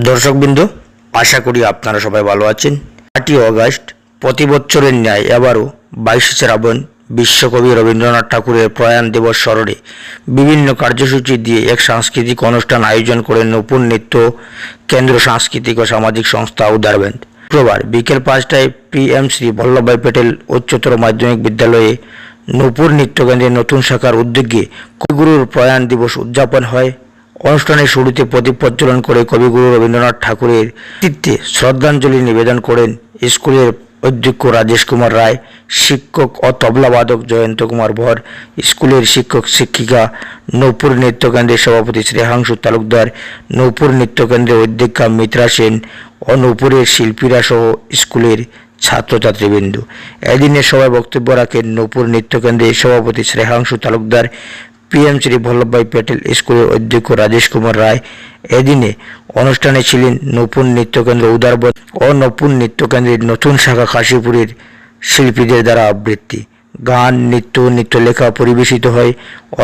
দর্শকবৃন্দ, আশা করি আপনারা সবাই ভালো আছেন। আটই অগাস্ট, প্রতি বছরের ন্যায় এবারও বাইশে শ্রাবণ বিশ্বকবি রবীন্দ্রনাথ ঠাকুরের প্রয়াণ দিবস স্মরণে বিভিন্ন কার্যসূচি দিয়ে এক সাংস্কৃতিক অনুষ্ঠান আয়োজন করে নতুন নৃত্য কেন্দ্র সাংস্কৃতিক ও সামাজিক সংস্থা উদারবেন্দ শুক্রবার বিকেল পাঁচটায় পিএম শ্রী বল্লভভাই প্যাটেল উচ্চতর মাধ্যমিক বিদ্যালয়ে নূপুর নৃত্যকেন্দ্রের নতুন শাখার উদ্যোগে কবিগুরুর প্রয়াণ দিবস উদযাপন হয়। অনুষ্ঠানের শুরুতে প্রদীপ প্রজ্বলন করে কবিগুরু রবীন্দ্রনাথ ঠাকুরের কৃতিত্বে শ্রদ্ধাঞ্জলি নিবেদন করেন স্কুলের অধ্যক্ষ রাজেশ কুমার রায়, শিক্ষক ও তবলাবাদক জয়ন্ত কুমার ভর, স্কুলের শিক্ষক শিক্ষিকা নৌপুর নৃত্যকেন্দ্রের সভাপতি শ্রেহাংশু তালুকদার, নৌপুর নৃত্যকেন্দ্রের অধ্যক্ষা মিত্রা সেন ও নৌপুরের শিল্পীরা সহ স্কুলের ছাত্রছাত্রীবৃন্দ। এদিনের সভায় বক্তব্য রাখেন নৌপুর নৃত্যকেন্দ্রের সভাপতি শ্রেহাংশু তালুকদার পিএম শ্রী বল্লভভাই প্যাটেল স্কুলের অধ্যক্ষ রাজেশ কুমার রায় এদিনে অনুষ্ঠানে ছিলেন নতুন নৃত্যকেন্দ্র উদারবত ও নতুন নৃত্যকেন্দ্রের নতুন শাখা কাশীপুরের শিল্পীদের দ্বারা আবৃত্তি। গান, নৃত্য, নৃত্যলেখা পরিবেশিত হয়।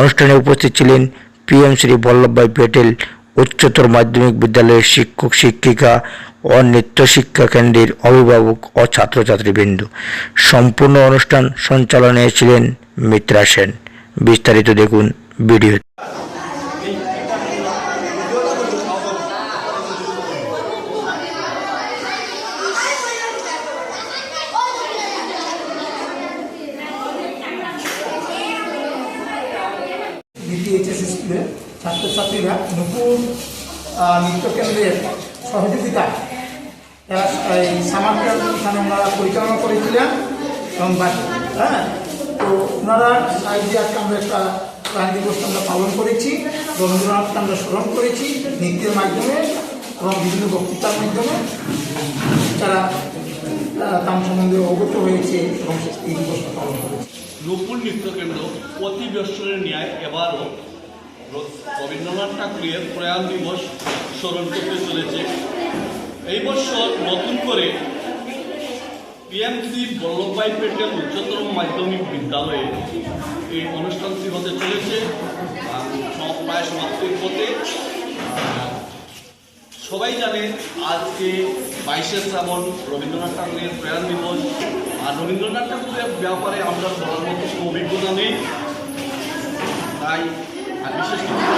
অনুষ্ঠানে উপস্থিত ছিলেন পিএম শ্রী বল্লভভাই প্যাটেল, উচ্চতর মাধ্যমিক বিদ্যালয়ের শিক্ষক, শিক্ষিকা ও নৃত্য শিক্ষা কেন্দ্রের অভিভাবক ও ছাত্রছাত্রীবৃন্দ। সম্পূর্ণ অনুষ্ঠান সঞ্চালনে ছিলেন মিত্রা সেন। বিস্তারিত দেখুন ভিডিও। স্কুলে ছাত্রছাত্রীরা নতুন নৃত্যকেন্দ্রের সহযোগিতায় এরা এই ক্যাম্প ওনারা পরিচালনা করেছিলেন এবং হ্যাঁ? তো ওনারা সাহায্যে আজকে আমরা একটা প্রাণ দিবস আমরা পালন করেছি রবীন্দ্রনাথকে আমরা স্মরণ করেছি, নৃত্যের মাধ্যমে এবং বিভিন্ন বক্তৃতার মাধ্যমে। তারা তার সম্বন্ধে অবগত হয়েছে, এবং এই দিবসটা পালন করেছে। নূপুর নৃত্যকেন্দ্র প্রতি বৎসরের ন্যায় এবারও রবীন্দ্রনাথ ঠাকুরের প্রয়াণ দিবস স্মরণ করতে চলেছে। এই বছর নতুন করে পিএমসি বল্লভভাই পেটেল উচ্চতর মাধ্যমিক বিদ্যালয়ে এই অনুষ্ঠানটি হতে চলেছে প্রায় সমাপ্তির পথে সবাই জানে আজকে বাইশে শ্রাবণ রবীন্দ্রনাথ ঠাকুরের প্রয়াণ দিবস আর রবীন্দ্রনাথ ঠাকুরের ব্যাপারে আমরা বলার মতো কোনো অভিজ্ঞতা নেই তাই আর বিশেষ না।